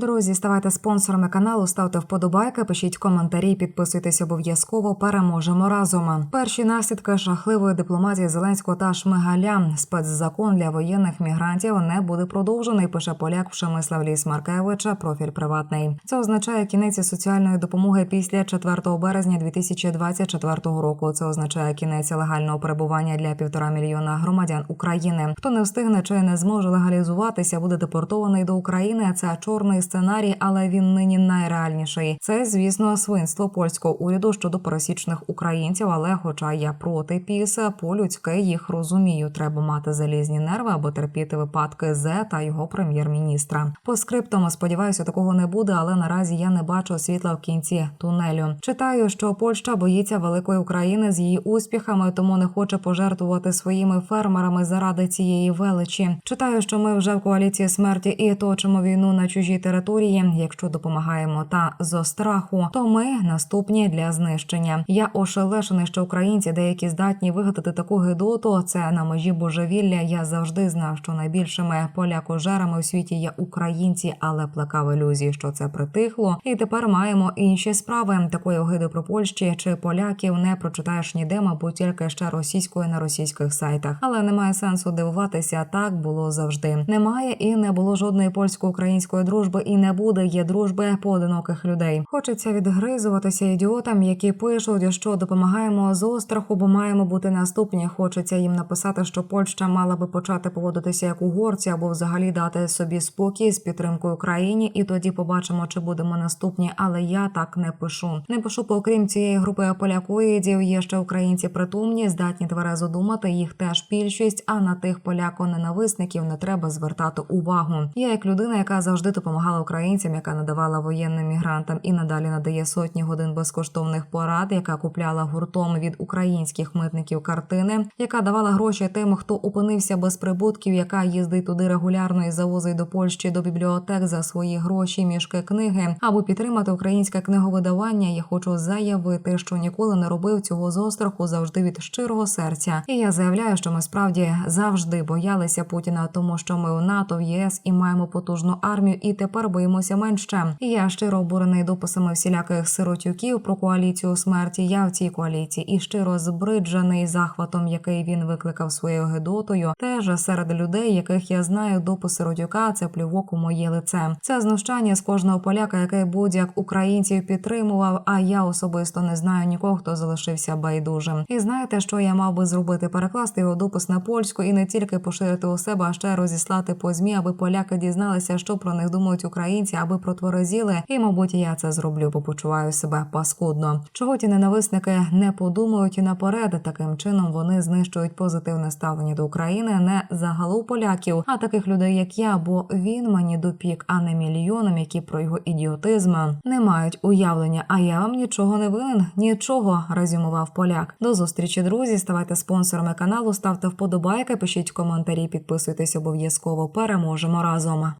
Друзі, ставайте спонсорами каналу, ставте вподобайки, пишіть коментарі, підписуйтесь обов'язково. Переможемо разом. Перші наслідки жахливої дипломатії Зеленського та Шмигаля. Спецзакон для воєнних мігрантів не буде продовжений. Пише поляк Пшемислав Ліс Маркевича. Профіль приватний. Це означає кінець соціальної допомоги після 4 березня 2024 року. Це означає кінець легального перебування для півтора мільйона громадян України. Хто не встигне чи не зможе легалізуватися, буде депортований до України. Це чорний сценарій, але він нині найреальніший. Це, звісно, свинство польського уряду щодо пересічних українців. Але, хоча я проти піс, по-людськи їх розумію. Треба мати залізні нерви, аби терпіти випадки Зе та його прем'єр-міністра. По скриптам сподіваюся, такого не буде, але наразі я не бачу світла в кінці тунелю. Читаю, що Польща боїться великої України з її успіхами, тому не хоче пожертвувати своїми фермерами заради цієї величі. Читаю, що ми вже в коаліції смерті і точимо війну на чужій території. Якщо допомагаємо та зо страху, то ми наступні для знищення. Я ошелешений, що українці деякі здатні вигадати таку гидоту. Це на межі божевілля. Я завжди знав, що найбільшими полякожерами у світі є українці, але плекав ілюзії, що це притихло. І тепер маємо інші справи. Такої огиди про Польщі чи поляків не прочитаєш ніде, мабуть, тільки ще російською на російських сайтах. Але немає сенсу дивуватися. Так було завжди. Немає і не було жодної польсько-української дружби, і не буде. Є дружби поодиноких людей. Хочеться відгризуватися ідіотам, які пишуть, що допомагаємо з остраху, бо маємо бути наступні. Хочеться їм написати, що Польща мала би почати поводитися як угорці, або взагалі дати собі спокій з підтримкою країні, і тоді побачимо, чи будемо наступні. Але я так не пишу. Не пишу, бо окрім цієї групи полякоїдів, є ще українці притомні, здатні тверезо думати. Їх теж більшість. А на тих поляко-ненависників не треба звертати увагу. Я як людина, яка завжди допомагала українцям, яка надавала воєнним мігрантам і надалі надає сотні годин безкоштовних порад, яка купляла гуртом від українських митників картини, яка давала гроші тим, хто опинився без прибутків, яка їздить туди регулярно і завозить до Польщі до бібліотек за свої гроші мішки книги, аби підтримати українське книговидавання. Я хочу заявити, що ніколи не робив цього з остраху завжди від щирого серця. І я заявляю, що ми справді завжди боялися Путіна, тому що ми у НАТО, в єС і маємо потужну армію, і тепер боїмося менше. Я щиро обурений дописами всіляких сиротюків про коаліцію смерті. Я в цій коаліції і щиро збриджений захватом, який він викликав своєю гидотою. Теж серед людей, яких я знаю, допис сиротюка це плювок у моє лице. Це знущання з кожного поляка, який будь-як українців підтримував. А я особисто не знаю нікого, хто залишився байдужим. І знаєте, що я мав би зробити? Перекласти його допис на польську і не тільки поширити у себе, а ще розіслати по змі, аби поляки дізналися, що про них думають українці, аби протверезіли. І, мабуть, я це зроблю, бо почуваю себе паскудно. Чого ті ненависники не подумають і наперед. Таким чином вони знищують позитивне ставлення до України не загалу поляків, а таких людей, як я, бо він мені допік, а не мільйонам, які про його ідіотизм не мають уявлення. А я вам нічого не винен, нічого резюмував поляк. До зустрічі, друзі. Ставайте спонсорами каналу, ставте вподобайки, пишіть коментарі, підписуйтесь обов'язково. Переможемо разом.